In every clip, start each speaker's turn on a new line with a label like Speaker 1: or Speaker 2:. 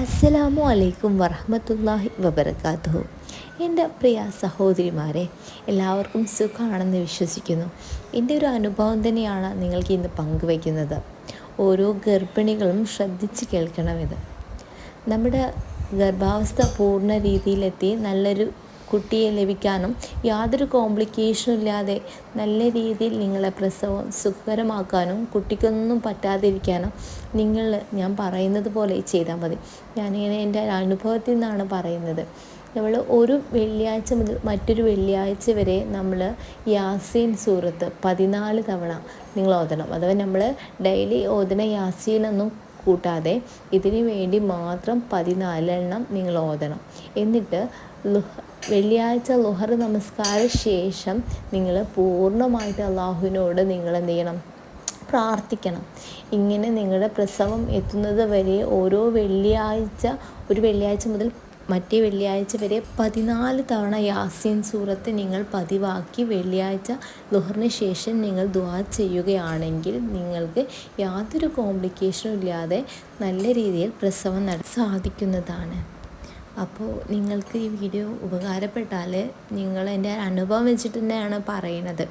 Speaker 1: അസ്സലാമു അലൈക്കും വറഹമത്തല്ലാഹി വബർക്കാത്തു എന്റെ പ്രിയ സഹോദരിമാരെ എല്ലാവർക്കും സുഖമാണെന്ന് വിശ്വസിക്കുന്നു. എന്റെ ഒരു അനുഭവം തന്നെയാണ് നിങ്ങൾക്ക് ഇന്ന് പങ്കുവയ്ക്കുന്നത്. ഓരോ ഗർഭിണികളും ശ്രദ്ധിച്ച് കേൾക്കണം ഇത് നമ്മുടെ ഗർഭാവസ്ഥ പൂർണ രീതിയിലെത്തി നല്ലൊരു കുട്ടിയെ ലഭിക്കാനും യാതൊരു കോംപ്ലിക്കേഷനും ഇല്ലാതെ നല്ല രീതിയിൽ നിങ്ങളെ പ്രസവം സുഖകരമാക്കാനും കുട്ടിക്കൊന്നും പറ്റാതിരിക്കാനും നിങ്ങൾ ഞാൻ പറയുന്നത് പോലെ ചെയ്താൽ മതി. ഞാനിങ്ങനെ എന്റെ അനുഭവത്തിൽ നിന്നാണ് പറയുന്നത്. നമ്മൾ ഒരു വെള്ളിയാഴ്ച മുതൽ മറ്റൊരു വെള്ളിയാഴ്ച വരെ നമ്മൾ യാസീൻ സൂറത്ത് പതിനാല് തവണ നിങ്ങൾ ഓതണം അഥവാ നമ്മൾ ഡെയിലി ഓതുന്ന യാസീനൊന്നും കൂട്ടാതെ ഇതിനു വേണ്ടി മാത്രം പതിനാലെണ്ണം നിങ്ങൾ ഓതണം. എന്നിട്ട് വെള്ളിയാഴ്ച ലുഹർ നമസ്കാര ശേഷം നിങ്ങൾ പൂർണമായിട്ട് അള്ളാഹുവിനോട് നിങ്ങൾ എന്ത് ചെയ്യണം? പ്രാർത്ഥിക്കണം. ഇങ്ങനെ നിങ്ങളുടെ പ്രസവം എത്തുന്നത് വരെ ഓരോ വെള്ളിയാഴ്ച ഒരു വെള്ളിയാഴ്ച മുതൽ മറ്റേ വെള്ളിയാഴ്ച വരെ പതിനാല് തവണ യാസീൻ സൂറത്ത് നിങ്ങൾ പതിവാക്കി വെള്ളിയാഴ്ച ലുഹറിന് ശേഷം നിങ്ങൾ ദുആ ചെയ്യുകയാണെങ്കിൽ നിങ്ങൾക്ക് യാതൊരു കോംപ്ലിക്കേഷനും ഇല്ലാതെ നല്ല രീതിയിൽ പ്രസവം നട സാധിക്കുന്നതാണ്. അപ്പോൾ നിങ്ങൾക്ക് ഈ വീഡിയോ ഉപകാരപ്പെട്ടാൽ നിങ്ങൾ എന്റെ അനുഭവം വെച്ചിട്ട് തന്നെയാണ് പറയുന്നത്.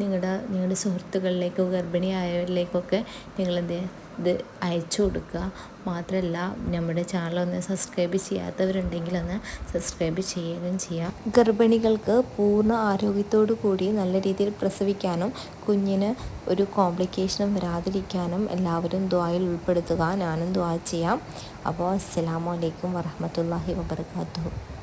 Speaker 1: നിങ്ങളുടെ നിങ്ങളുടെ സുഹൃത്തുക്കളിലേക്കോ ഗർഭിണിയായവരിലേക്കൊക്കെ നിങ്ങളെന്ത് ഇത് അയച്ചു കൊടുക്കുക. മാത്രമല്ല നമ്മുടെ ചാനൽ ഒന്ന് സബ്സ്ക്രൈബ് ചെയ്യാത്തവരുണ്ടെങ്കിൽ ഒന്ന് സബ്സ്ക്രൈബ് ചെയ്യുകയും ചെയ്യാം. ഗർഭിണികൾക്ക് പൂർണ ആരോഗ്യത്തോടു കൂടി നല്ല രീതിയിൽ പ്രസവിക്കാനും കുഞ്ഞിന് ഒരു കോംപ്ലിക്കേഷനും വരാതിരിക്കാനും എല്ലാവരും ദ്വായിൽ ഉൾപ്പെടുത്തുക. ഞാനും ദ്വാ ചെയ്യാം. അപ്പോൾ അസ്സലാമു അലൈക്കും വറഹമത്തല്ലാഹി വബർക്കാത്തു